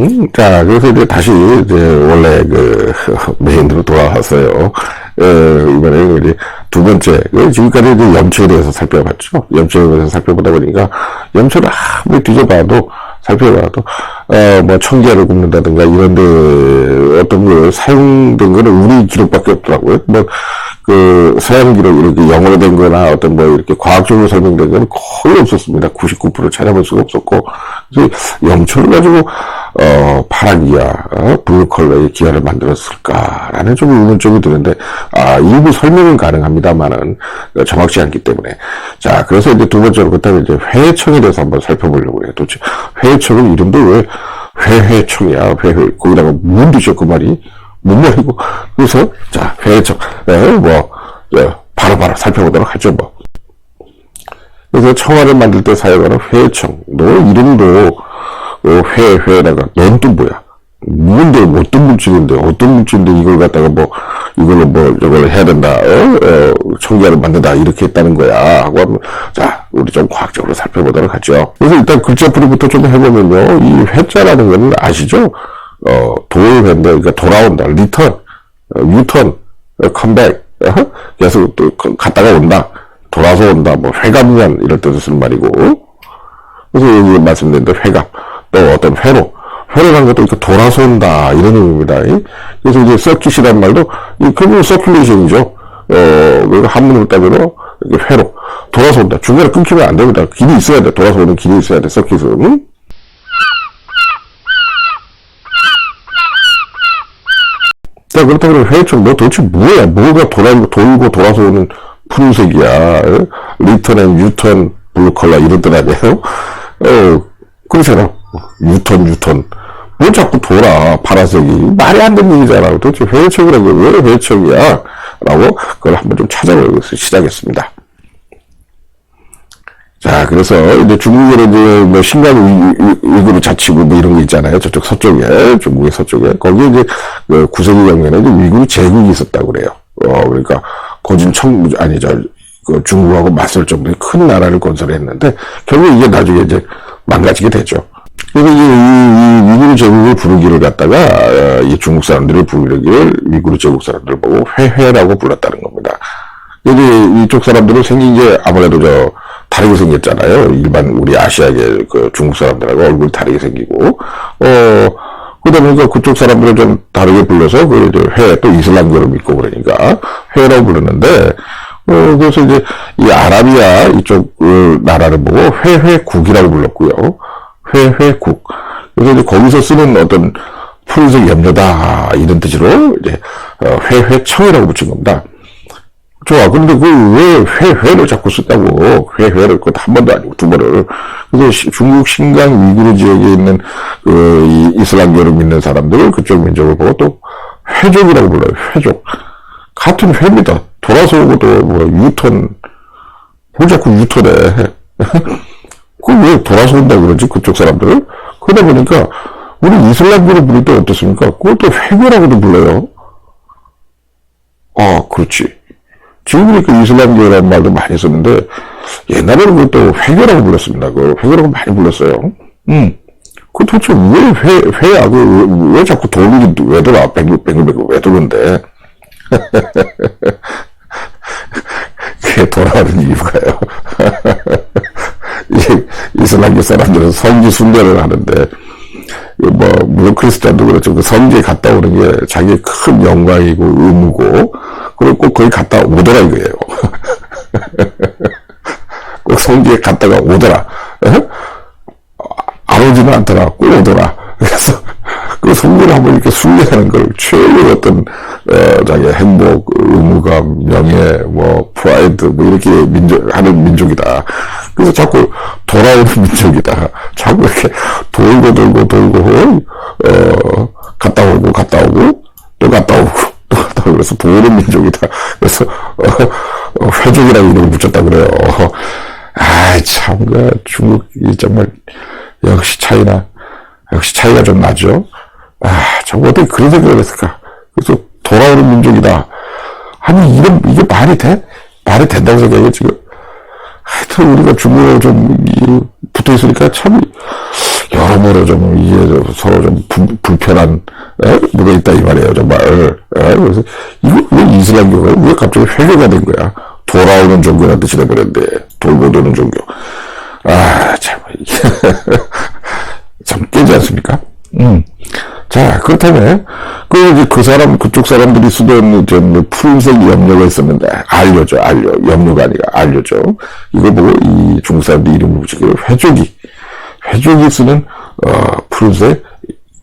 음, 자, 그래서 이제 다시 이제 원래 그 메인으로 돌아왔어요. 에, 이번에 이제 두 번째, 그 지금까지 이제 염초에 대해서 살펴봤죠. 염초에 대해서 살펴보다 보니까 염초를 아무리 뒤져봐도 살펴봐도 어, 뭐 청계를 굽는다든가 이런데 어떤 그 사용된 거는 우리 기록밖에 없더라고요. 뭐 그 서양 기록 이렇게 영어로 된 거나 어떤 뭐 이렇게 과학적으로 설명된 거는 거의 없었습니다. 99% 찾아볼 수가 없었고 그래서 염초를 가지고 어 파란 기아, 어, 블루 컬러의 기아를 만들었을까라는 좀 의문점이 드는데 아 일부 설명은 가능합니다만은 정확치 않기 때문에. 자 그래서 이제 두 번째로 그다음에 이제 회청에 대해서 한번 살펴보려고 해요. 도대체 회청은 이름도 왜 회회청이야? 회회 거기다가 문도죠 그 말이. 뭔 말이고 그래서 자 회청. 네, 뭐 예, 바로바로 살펴보도록 하죠 뭐 그래서 청화를 만들 때 사용하는 회청. 너 이름도 어, 회 회에다가. 넌 또 뭐야? 뭔데? 어떤 물질인데? 어떤 물질인데 이걸 갖다가 뭐 이걸로 뭐 저걸 해야 된다 어? 어, 청기화를 만든다 이렇게 했다는 거야. 하고 하면 자 우리 좀 과학적으로 살펴보도록 하죠. 그래서 일단 글자 풀이부터 좀 해보면요. 이 회자라는 거는 아시죠? 어 돌회인데 그러니까 돌아온다. 리턴 어, 유턴 어, 컴백 어? 계속 또 그- 갔다가 온다 돌아서 온다 뭐 회감년 이럴 때도 쓰는 말이고 그래서 여기 말씀드린 대로 회감 또 어떤 회로 회로라는 것도 이렇게 돌아서 온다 이런 의미입니다. 이? 그래서 이제 서킷이란 말도 이 그건 서큘레이션이죠. 어 한문으로 따지면 회로 돌아서 온다. 중간에 끊기면 안 됩니다. 길이 있어야 돼. 돌아서 오는 길이 있어야 돼. 서킷은. 응? 자, 그렇다면 회총, 너 도대체 뭐야? 뭐가 돌아고, 돌고 돌아서 오는 푸른색이야. 어? 리턴 앤 유턴 블루 컬러 이런 뜻 아니에요? 어, 그렇잖아. 유턴, 유턴. 왜 자꾸 돌아, 파란색이. 말이 안 되는 얘기잖아. 도대체 회총이라고 왜 회총이야? 라고 그걸 한번 좀 찾아보면서 시작했습니다. 자, 그래서 이제 중국에는 이제 뭐 신간 위구르 자치구 뭐 이런 거 있잖아요. 저쪽 서쪽에, 중국의 서쪽에. 거기에 이제 그 구세기 경면에 이제 위구르 제국이 있었다고 그래요. 어, 그러니까 고진 청, 아니, 저, 그 중국하고 맞설 정도의 큰 나라를 건설했는데 결국 이게 나중에 이제 망가지게 되죠. 그래서 이제 이, 이 위구르 제국을 부르기를 갖다가 어, 이 중국 사람들을 부르기를 위구르 제국 사람들 보고 회회라고 불렀다는 겁니다. 이제 이쪽 사람들은 생긴 게 아무래도 저 다르게 생겼잖아요. 일반 우리 아시아계 그 중국 사람들하고 얼굴이 다르게 생기고 어 그러다 보니까 그쪽 사람들을 좀 다르게 불러서 그 회 또 이슬람교를 믿고 그러니까 회라고 부르는데 어 그래서 이제 이 아라비아 이쪽 그 나라를 보고 회회국이라고 불렀고요. 회회국. 그래서 이제 거기서 쓰는 어떤 푸른색 염료다 이런 뜻으로 이제 어, 회회청이라고 붙인 겁니다. 좋아. 근데 그왜 회회를 자꾸 쓴다고 회회를 그것도 한 번도 아니고 두 번을 그래서 시- 중국 신강 위구르 지역에 있는 그 이, 이슬람교를 믿는 사람들을 그쪽 민족을 보고 또 회족이라고 불러요. 회족. 같은 회입니다. 돌아서 오고 또뭐 유턴 뭘 자꾸 유턴해. 그왜 돌아서 온다 그러지 그쪽 사람들을 그러다 보니까 우리 이슬람교를 부를 때 어떻습니까? 또 회교라고도 불러요. 아, 그렇지. 지금 그러니까 이슬람교라는 말도 많이 썼는데, 옛날에는 그것도 회교라고 불렀습니다. 그 회교라고 많이 불렀어요. 음. 그 도대체 왜 회, 회야? 그, 왜, 왜 자꾸 돌이 왜 돌아? 뱅글뱅글뱅글 왜 도는데? 그게 돌아오는 이유가요. 이 이슬람교 사람들은 성지 순례를 하는데, 그 뭐, 물론 크리스찬도 그렇죠. 그 성지에 갔다 오는 게 자기의 큰 영광이고 의무고, 그리고 꼭 거기 갔다 오더라 이거예요. 꼭 성지에 갔다가 오더라. 에? 안 오지는 않더라. 꼭 오더라. 그래서 그 성지를 한번 이렇게 순례하는 걸 최고의 어떤 어, 자기의 행복, 의무감, 명예, 뭐 프라이드 뭐 이렇게 민족 하는 민족이다. 그래서 자꾸 돌아오는 민족이다. 자꾸 이렇게 돌고 돌고 돌고 어 갔다 오고 갔다 오고 또 갔다 오고 또 갔다 오고 그래서 도는 민족이다. 그래서 어, 어, 회족이라고 이름을 붙였다 그래요. 아, 참, 그, 중국이 정말, 역시 차이나, 역시 차이가 좀 나죠? 아, 참, 어떻게 그런 생각을 했을까? 그래서 돌아오는 민족이다. 아니, 이런, 이게 말이 돼? 말이 된다고 생각해, 지금. 하여튼, 우리가 중국에 좀, 이, 붙어 있으니까 참, 여러모로 좀 이게 좀 서로 좀 불, 불편한 에? 뭐가 있다 이 말이에요 정말 에? 그래서 이거 왜 이슬람교가 왜 갑자기 회개가 된 거야 돌아오는 종교라는 뜻이 돼버렸는데 돌고 도는 종교 아참 참 깨지 않습니까? 음. 자, 그렇다면, 그, 이제 그 사람, 그쪽 사람들이 쓰던, 저, 뭐 푸른색 염료가 있었는데, 알려줘, 알려. 염료가 아니라 알려줘. 이거 보고, 이 중국 사람들 이름을 붙이기로 회족이, 회족이 쓰는, 어, 푸른색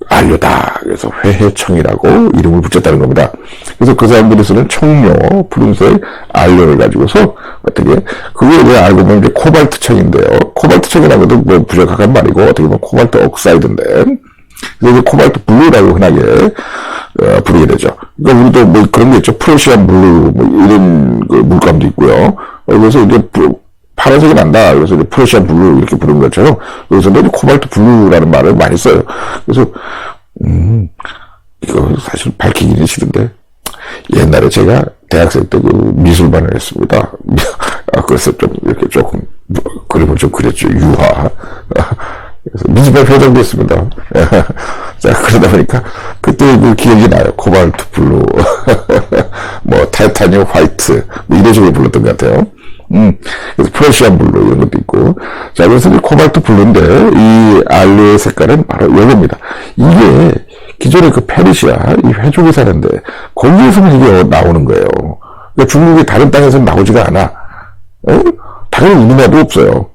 알료다. 그래서 회해청이라고 이름을 붙였다는 겁니다. 그래서 그 사람들이 쓰는 청료, 푸른색 알료를 가지고서 어떻게, 그게 왜 알고 보면 이제 코발트청인데요. 코발트청이라는 것도 뭐 부적합한 말이고, 어떻게 보면 코발트 옥사이드인데, 그래서 코발트 블루라고 흔하게 어, 부르게 되죠. 그러니까 우리도 뭐 그런 게 있죠. 프로시안 블루 뭐 이런 그 물감도 있고요. 어, 그래서 이제 부- 파란색이 난다. 그래서 이제 프로시안 블루 이렇게 부르는 것처럼 여기서도 이제 코발트 블루라는 말을 많이 써요. 그래서 음 이거 사실 밝히기는 싫은데 옛날에 제가 대학생 때 그 미술반을 했습니다. 아, 그래서 좀 이렇게 조금 뭐 그림을 좀 그렸죠. 유화. 그래서 미술반 회장도 했습니다. 자, 그러다 보니까 그때 그 기억이 나요. 코발트 블루, 뭐 타이타니움 화이트, 뭐 이런 식으로 불렀던 것 같아요. 음, 그래서 프레시안 블루 이런 것도 있고. 자, 그래서 이제 코발트 블루인데 이 알루의 색깔은 바로 요겁니다. 이게 기존에 그 페르시아, 이 회족이 사는데 거기에서는 이게 나오는 거예요. 그러니까 중국의 다른 땅에서는 나오지가 않아. 어? 다른 우리나라도 없어요.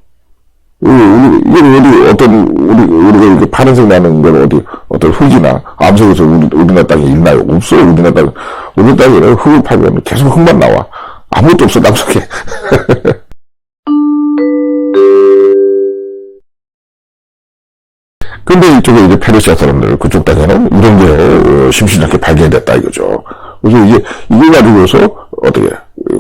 이게 어디, 어떤, 우리, 우리가 이렇게 파란색 나는 건 어디, 어떤 흙이나, 암석에서 우리, 우리나라 땅에 있나요? 없어요, 우리나라 땅. 우리 땅에는 흙을 파면 계속 흙만 나와. 아무것도 없어, 남석에. 근데 이쪽에 이제 페르시아 사람들, 그쪽 땅에는 이런 게, 어, 심심찮게 발견됐다, 이거죠. 그래서 이게, 이거 가지고서, 어떻게,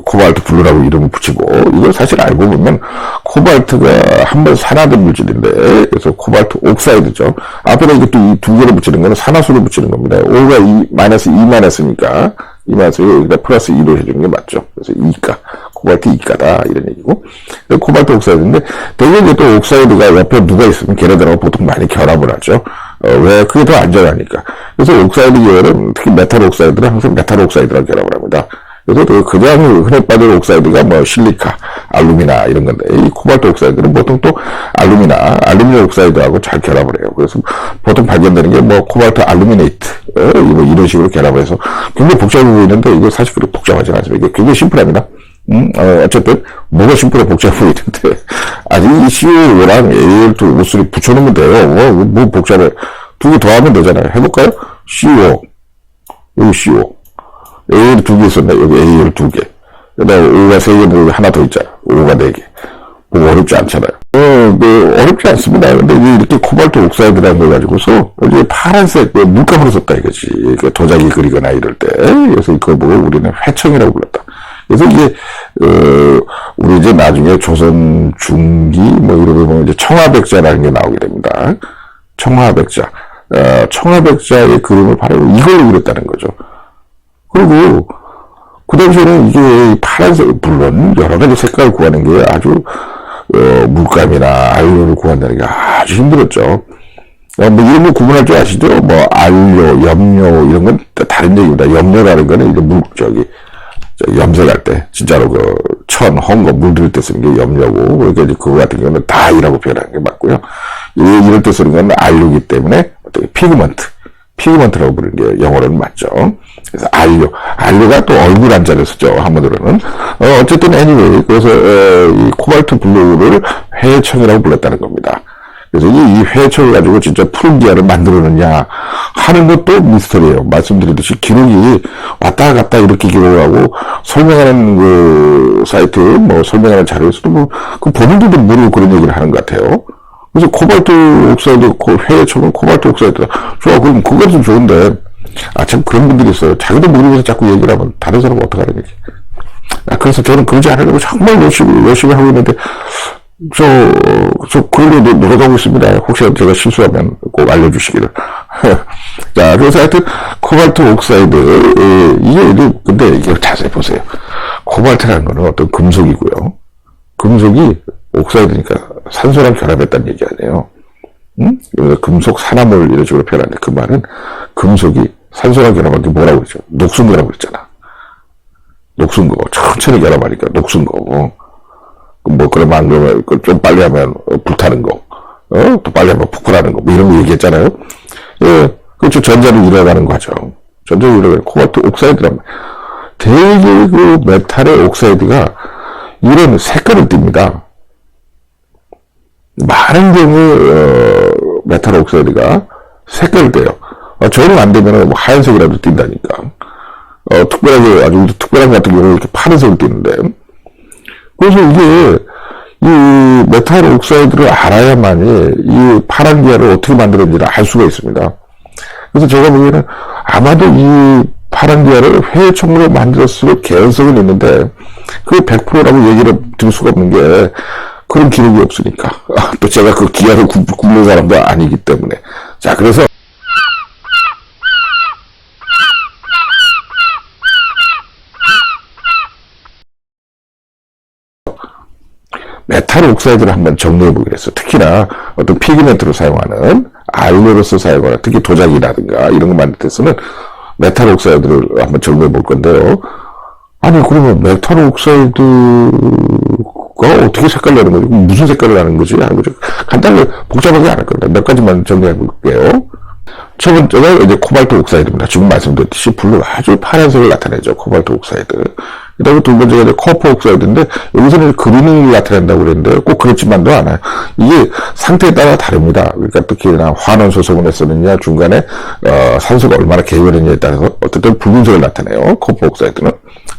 코발트 블루라고 이름을 붙이고, 이걸 사실 알고 보면, 코발트가 한 번 산화된 물질인데, 그래서 코발트 옥사이드죠. 앞에다 또이두 개를 붙이는 거는 산화수를 붙이는 겁니다. O가 2, 마이너스 2만 했으니까, 2마이너스 여기다 플러스 2로 해주는 게 맞죠. 그래서 2가, 코발트 2가다, 이런 얘기고. 코발트 옥사이드인데, 되게 이제 또 옥사이드가 옆에 누가 있으면 걔네들하고 보통 많이 결합을 하죠. 어, 왜? 그게 더 안전하니까. 그래서 옥사이드 계열은, 특히 메탈 옥사이드는 항상 메탈 옥사이드랑 결합을 합니다. 그래서 그 그냥 흔히 빠진 옥사이드가 뭐 실리카, 알루미나 이런 건데 이 코발트 옥사이드는 보통 또 알루미나, 알루미늄 옥사이드하고 잘 결합을 해요. 그래서 보통 발견되는 게 뭐 코발트 알루미네이트 어, 뭐 이런 식으로 결합을 해서 굉장히 복잡해 보이는데 이거 사실 그렇게 복잡하지 않습니다. 이게 굉장히 심플합니다. 음, 어, 어쨌든 뭐가 심플해 복잡해 보이는데 아니 이 CO랑 AL2 옷을 붙여놓으면 돼요. 뭐, 뭐 복잡해 두 개 더하면 되잖아요. 해볼까요? CO 여기 CO A를 두 개 있었네. 여기 A를 두 개. 그다음에 O가 세 개인데 하나 더 있잖아. O가 네 개. 뭐 어렵지 않잖아요. 어, 그 어렵지 않습니다. 근데 이제 이렇게 코발트 옥사이드라는 걸 가지고서 이제 파란색 그 물감으로 썼다 이거지. 그 도자기 그리거나 이럴 때. 그래서 그걸 보고 우리는 회청이라고 불렀다. 그래서 이게 어, 우리 이제 나중에 조선 중기 뭐 이러고 보면 이제 청화백자라는 게 나오게 됩니다. 청화백자. 어, 청화백자의 그림을 바로 이걸로 그렸다는 거죠. 그리고 그 당시에는 이게 파란색 물론 여러 가지 색깔을 구하는 게 아주 어, 물감이나 알료를 구한다는 게 아주 힘들었죠. 어, 뭐 이런 거 구분할 줄 아시죠? 뭐 알료, 염료 이런 건 다른 얘기입니다. 염료라는 거는 이제 물 저기 저 염색할 때 진짜로 그 천, 헝거 물들 때 쓰는 게 염료고 그러니까 이제 그거 같은 경우는 다이라고 표현하는 게 맞고요. 이- 이럴 때 쓰는 건 알료기 때문에 어떻게 피그먼트 피그먼트라고 부르는 게 영어로는 맞죠. 그래서 알료, 알료가 또 얼굴 한자를 쓰죠. 한문으로는. 어, 어쨌든 anyway, 그래서 어, 이 코발트 블루를 회청이라고 불렀다는 겁니다. 그래서 이, 이 회청을 가지고 진짜 푸른 기아를 만들어내냐 하는 것도 미스터리예요. 말씀드리듯이 기록이 왔다 갔다 이렇게 기록하고 설명하는 그 사이트 뭐 설명하는 자료에서도 뭐 그 본인들도 모르고 그런 얘기를 하는 것 같아요. 그래서 코발트 옥사이드, 코- 회청은 코발트 옥사이드다. 좋아, 그럼 그것은 좋은데, 아, 참 그런 분들이 있어요. 자기도 모르면서 자꾸 얘기를 하면 다른 사람은 어떡하는 얘기. 아, 그래서 저는 그러지 않으려고 정말 열심히, 열심히 하고 있는데, 저, 저, 그걸로 노- 노력하고 있습니다. 혹시 제가 실수하면 꼭 알려주시기를. 자, 그래서 하여튼, 코발트 옥사이드, 예, 이게, 근데 이게 자세히 보세요. 코발트라는 거는 어떤 금속이고요. 금속이 옥사이드니까 산소랑 결합했다는 얘기 아니에요. 응? 그 금속 산화물 이런 식으로 표현하는데 그 말은 금속이 산소랑 결합할 게 뭐라고 그러죠? 녹슨 거라고 그랬잖아. 녹슨 거. 천천히 결합하니까 녹슨 거고. 뭐 그러면 안 그러면 그좀 빨리 하면 어, 불타는 거. 어? 또 빨리 하면 폭발하는 거. 뭐 이런 거 얘기했잖아요. 예. 그렇죠. 전자를 잃어가는 과정. 전자를 잃어가는 코발트 옥사이드란 말. 되게 그 메탈의 옥사이드가 이런 색깔을 띱니다. 많은 경우 어, 메탈 옥사이드가 색깔을 떼요. 어, 저는 안 되면 뭐 하얀색이라도 띈다니까. 어, 특별하게 아주 특별한 것 같은 경우는 이렇게 파란색을 띄는데. 그래서 이게 이 메탈 옥사이드를 알아야만이 이 파란 기아를 어떻게 만들었는지를 알 수가 있습니다. 그래서 제가 보기에는 아마도 이 파란 기아를 회청으로 만들었을 개연성은 있는데 그 100%라고 얘기를 드릴 수가 없는 게 그런 기록이 없으니까 또 제가 그 기아를 구- 굽는 사람도 아니기 때문에 자 그래서 메탈 옥사이드를 한번 정리해 보기로 했어. 특히나 어떤 피그멘트로 사용하는 알로로서 사용하는 특히 도자기라든가 이런 거 만들 때 쓰는 메탈 옥사이드를 한번 정리해 볼 건데요. 아니 그러면 메탈 옥사이드 가 어떻게 색깔 나는 거지? 무슨 색깔을 나는 거지? 하는 거죠. 간단하게 복잡하게 안 할 겁니다. 몇 가지만 정리해 볼게요. 첫 번째가 이제 코발트 옥사이드입니다. 지금 말씀드렸듯이 블루 아주 파란색을 나타내죠. 코발트 옥사이드. 그 다음에 두 번째가 커퍼 옥사이드인데 여기서는 그린을 나타낸다고 그랬는데 꼭 그렇지만도 않아요. 이게 상태에 따라 다릅니다. 그러니까 특히나 환원소 성분에 쓰느냐 중간에 어, 산소가 얼마나 개별했냐에 따라서 어쨌든 붉은색을 나타내요. 커퍼 옥사이드는.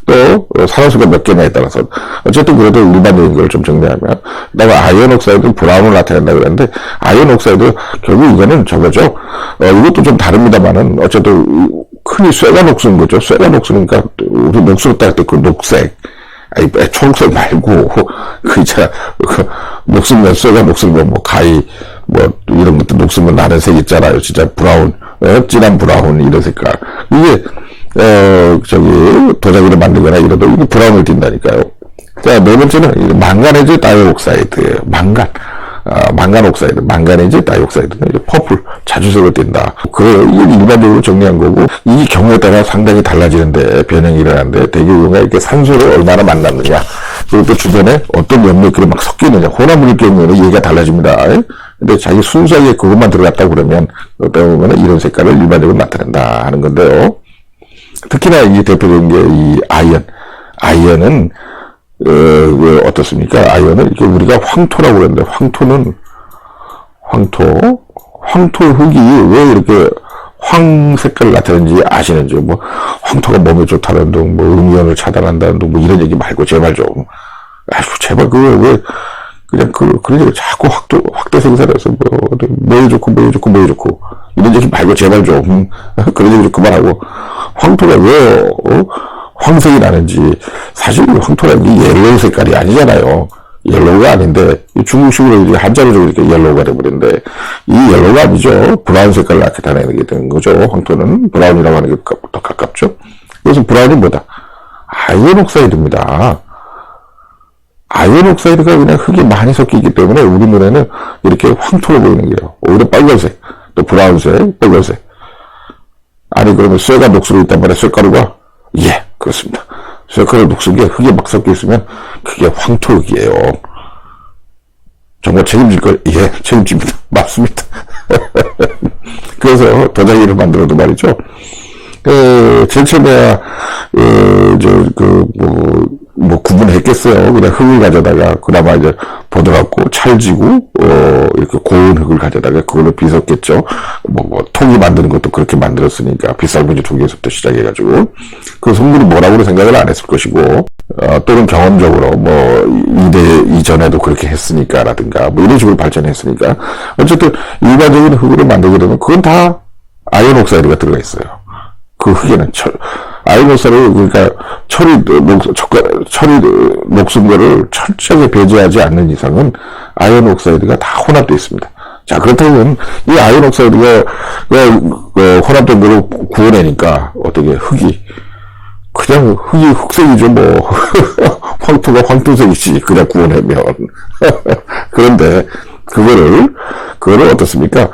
또 어, 산화수가 몇 개냐에 따라서 어쨌든 그래도 일반적인 걸 좀 정리하면 그다음에 아이언 옥사이드는 브라운을 나타낸다고 그랬는데 아이언 옥사이드 결국 이거는 저거죠 어, 이것도 좀 다릅니다만은 어쨌든 이- 흔히 쇠가 녹슨 거죠 쇠가 녹으니까 우리 녹수로 따를 때그 녹색 아니 에, 초록색 말고 그 있잖아 그 녹으면 쇠가 녹으면 뭐 가위 뭐 이런 것도 녹으면 나는 색 있잖아요 진짜 브라운 어, 진한 브라운 이런 색깔 이게 어, 저기, 도자기를 만들거나 이래도 이게 브라운을 띈다니까요. 자, 네 번째는 이 망가네즈 다이옥사이드예요. 망간. 아, 망간 옥사이드, 망가네즈 다이옥사이드는 이제 퍼플, 자주색을 띈다. 그, 이게 일반적으로 정리한 거고, 이 경우에 따라 상당히 달라지는데, 변형이 일어나는데, 경우에 이렇게 산소를 얼마나 만났느냐, 그리고 또 주변에 어떤 염료끼리 막 섞이느냐, 혼합물일 경우에는 얘기가 달라집니다. 근데 자기 순수하게 그것만 들어갔다 그러면, 어떤 보면 이런 색깔을 일반적으로 나타낸다 하는 건데요. 특히나 이 대표적인 게 이 아이언. 아이언은, 어, 그 어떻습니까? 아이언은 이렇게 우리가 황토라고 그러는데, 황토는, 황토, 황토 흙이 왜 이렇게 황 색깔을 나타내는지 아시는지, 뭐, 황토가 몸에 좋다는 둥, 뭐, 음이온을 차단한다는 둥, 뭐, 이런 얘기 말고, 제발 좀. 아휴, 제발, 그거 왜, 그냥 그, 그런 자꾸 확도, 확대 생산해서, 뭐, 뭐에 좋고, 뭐에 좋고, 뭐에 좋고, 이런 얘기 말고, 제발 좀. 음, 그런 얘기 좀 그만하고, 황토가 왜, 어? 황색이 나는지, 사실 황토라는 게 옐로우 색깔이 아니잖아요. 옐로우가 아닌데, 이 중국식으로 이제 한자로 좀 이렇게 옐로우가 돼버렸는데, 이 옐로우가 아니죠. 브라운 색깔을 나타내는 게 되는 거죠. 황토는 브라운이라고 하는 게 더 가깝죠. 그래서 브라운이 뭐다? 아이언 옥사이드입니다. 아이언 옥사이드가 그냥 흙이 많이 섞이기 때문에 우리 눈에는 이렇게 황토로 보이는 게요. 오히려 빨간색, 또 브라운색, 빨간색. 아니 그러면 쇠가 녹슬어 있단 말이야 쇠가루가 예 그렇습니다. 쇠가루 녹슨 게 흙에 막 섞여 있으면 그게 황토흙이에요. 정말 책임질 걸 예 책임집니다. 맞습니다. 그래서 도자기를 만들어도 말이죠. 그, 제일 처음에, 어, 저, 그, 뭐, 뭐, 구분했겠어요. 그냥 흙을 가져다가, 그나마 이제, 보드갖고, 찰지고, 어, 이렇게 고운 흙을 가져다가, 그걸로 빚었겠죠. 뭐, 뭐, 통이 만드는 것도 그렇게 만들었으니까, 빗살무늬 통에서부터 시작해가지고, 그 성분이 뭐라고 생각을 안 했을 것이고, 어, 또는 경험적으로, 뭐, 이대 이전에도 그렇게 했으니까, 라든가, 뭐, 이런 식으로 발전했으니까, 어쨌든, 일반적인 흙으로 만들게 되면, 그건 다 아이언 옥사이드가 들어가 있어요. 그 흙에는 철, 아이노사를, 그러니까, 철이, 녹, 철이 녹슨 거를 철저하게 배제하지 않는 이상은 아이언 옥사이드가 다 혼합되어 있습니다. 자, 그렇다면, 이 아이언 옥사이드가, 그, 그 혼합된 거를 구워내니까, 어떻게, 흙이, 그냥 흙이 흑색이죠, 뭐. 황토가 황토색이지, 그냥 구워내면. 그런데, 그거를, 그거를 어떻습니까?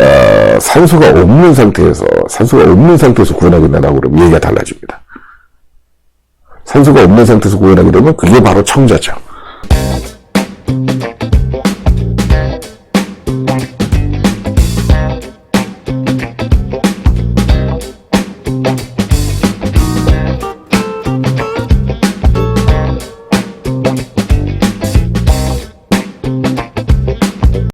어, 산소가 없는 상태에서, 산소가 없는 상태에서 구현하게 된다고 그러면 얘기가 달라집니다. 산소가 없는 상태에서 구현하게 되면 그게 바로 청자죠.